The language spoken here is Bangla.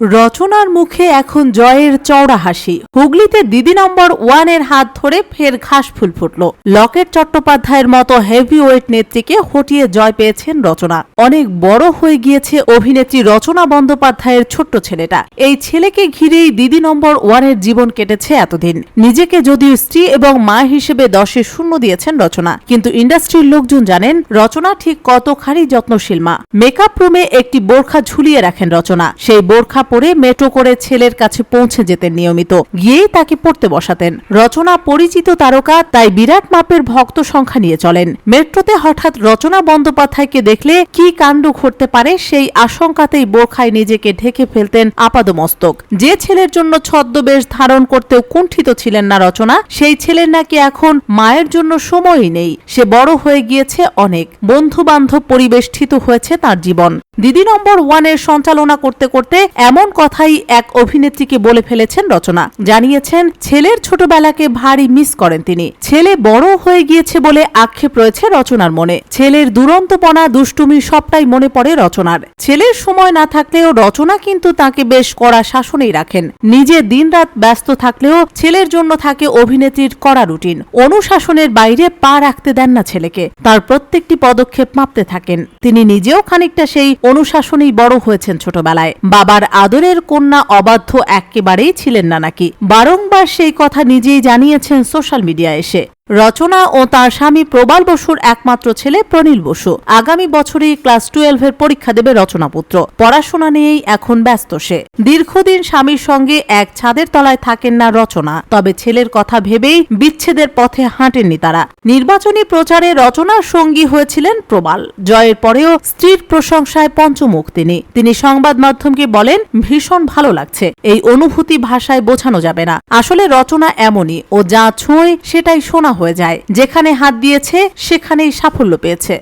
রচনার মুখে এখন জয়ের চওড়া হাসি। হুগলিতে দিদি নম্বর ওয়ানের হাত ধরে ফের ঘাস ফুল ফুটল। লকেট চট্টোপাধ্যায়ের মতো হেভি ওয়েট নেত্রীকে হটিয়ে জয় পেয়েছেন রচনা। অনেক বড় হয়ে গিয়েছে অভিনেত্রী রচনা বন্দ্যোপাধ্যায়ের ছোট্ট ছেলেটা। এই ছেলেকে ঘিরেই দিদি নম্বর ওয়ানের জীবন কেটেছে এতদিন। নিজেকে যদিও স্ত্রী এবং মা হিসেবে দশে শূন্য দিয়েছেন রচনা। কিন্তু ইন্ডাস্ট্রির লোকজন জানেন, রচনা ঠিক কতখানি যত্নশীল মা। মেকআপ রুমে একটি বোরখা ঝুলিয়ে রাখেন রচনা। সেই বোরখা পরে মেট্রো করে ছেলের কাছে পৌঁছে যেতেন নিয়মিত। গিয়েই তাকে পড়তে বসাতেন। রচনা পরিচিত তারকা, তাই বিরাট মাপের ভক্ত সংখ্যা নিয়ে চলেন। মেট্রোতে হঠাৎ রচনা বন্দ্যোপাধ্যায়কে দেখলে কি কাণ্ড ঘটতে পারে সেই আশঙ্কাতেই বোরখায় নিজেকে ঢেকে ফেলতেন আপাদমস্তক। যে ছেলের জন্য ছদ্মবেশ ধারণ করতেও কুণ্ঠিত ছিলেন না রচনা, সেই ছেলের নাকি এখন মায়ের জন্য সময়ই নেই। সে বড় হয়ে গিয়েছে অনেক। বন্ধু বান্ধব পরিবেষ্টিত হয়েছে তার জীবন। দিদি নম্বর ওয়ানের সঞ্চালনা করতে করতে এমন কথাই এক অভিনেত্রীকে বলে ফেলেছেন রচনা। জানিয়েছেন, ছেলের ছোটবেলাকে ভারী মিস করেন তিনি। ছেলে বড় হয়ে গিয়েছে বলে আক্ষেপ রয়েছে রচনার মনে। ছেলের দুরন্তপনা, দুষ্টুমি সবটাই মনে পড়ে রচনার। ছেলের সময় না থাকলেও রচনা কিন্তু তাকে বেশ কড়া শাসনেই রাখেন। নিজে দিনরাত ব্যস্ত থাকলেও ছেলের জন্য থাকে অভিনেত্রীর কড়া রুটিন। অনুশাসনের বাইরে পা রাখতে দেন না ছেলেকে। তার প্রত্যেকটি পদক্ষেপ মাপতে থাকেন। তিনি নিজেও খানিকটা সেই অনুশাসনেই বড় হয়েছেন ছোটবেলায়। বাবার আদরের কন্যা অবাধ্য একেবারেই ছিলেন না নাকি। বারংবার সেই কথা নিজেই জানিয়েছেন সোশ্যাল মিডিয়া এসে। রচনা ও তার স্বামী প্রবাল বসুর একমাত্র ছেলে প্রনীল বসু। আগামী বছরেই ক্লাস টুয়েলভের পরীক্ষা দেবে রচনা পুত্র পড়াশোনা নিয়েই এখন ব্যস্ত সে। দীর্ঘদিন স্বামীর সঙ্গে এক ছাদের তলায় থাকেন না রচনা। তবে ছেলের কথা ভেবেই বিচ্ছেদের পথে হাঁটেননি তারা। নির্বাচনী প্রচারে রচনার সঙ্গী হয়েছিলেন প্রবাল। জয়ের পরেও স্ত্রীর প্রশংসায় পঞ্চমুখ তিনি। তিনি সংবাদ মাধ্যমকে বলেন, ভীষণ ভালো লাগছে। এই অনুভূতি ভাষায় বোঝানো যাবে না। আসলে রচনা এমনই, ও যা ছোঁয় সেটাই শোনা হয়ে যায়। যেখানে হাত দিয়েছে সেখানেই সাফল্য পেয়েছে।